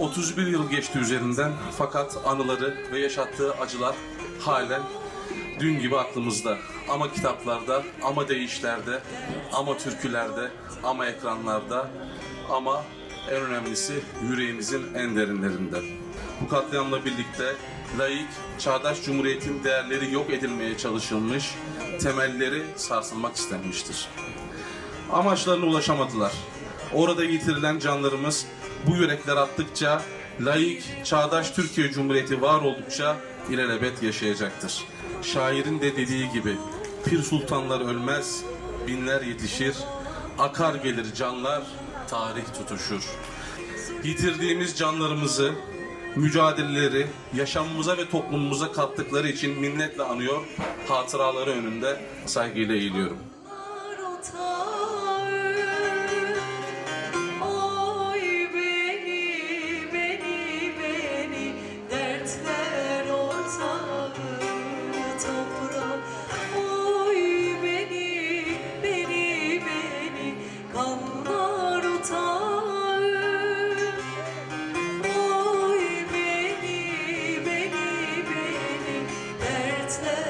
31 yıl geçti üzerinden fakat anıları ve yaşattığı acılar halen dün gibi aklımızda. Ama kitaplarda, ama deyişlerde, ama türkülerde, ama ekranlarda, ama en önemlisi yüreğimizin en derinlerinde. Bu katliamla birlikte laik, çağdaş cumhuriyetin değerleri yok edilmeye çalışılmış, temelleri sarsılmak istenmiştir amaçlarına ulaşamadılar. Orada yitirilen canlarımız bu yürekler attıkça laik, çağdaş Türkiye Cumhuriyeti var oldukça ilelebet yaşayacaktır. Şairin de dediği gibi pir sultanlar ölmez, binler yetişir, akar gelir canlar, tarih tutuşur. Yitirdiğimiz canlarımızı, mücadeleleri, yaşamımıza ve toplumumuza kattıkları için minnetle anıyor, hatıraları önünde saygıyla eğiliyorum. restless.